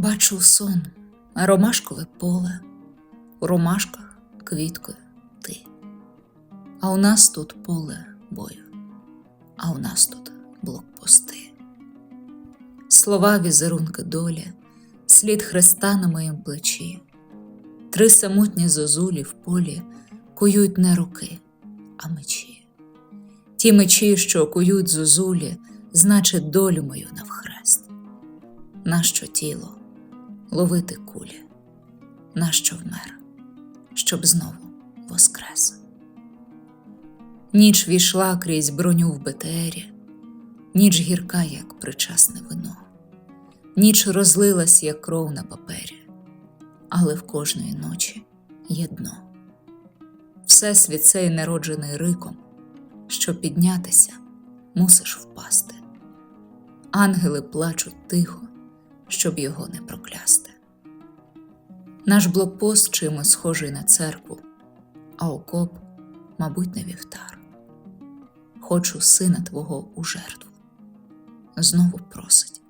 Бачу сон, ромашкове поле, у ромашках квіткою ти. А у нас тут поле бою, а у нас тут блокпости. Слова візерунки долі, слід хреста на моїм плечі. Три самотні зозулі в полі кують не руки, а мечі. Ті мечі, що кують зозулі, значить долю мою навхрест. Нащо тіло ловити кулі? Нащо вмер, щоб знову воскрес? Ніч війшла крізь броню в БТРі, ніч гірка, як причасне вино, ніч розлилась, як кров на папері, але в кожної ночі є дно. Всесвіт цей народжений риком, щоб піднятися, мусиш впасти. Ангели плачуть тихо, щоб його не проклясти. Наш блокпост чимось схожий на церкву, а окоп, мабуть, на вівтар. Хочу сина твого у жертву. Знову просить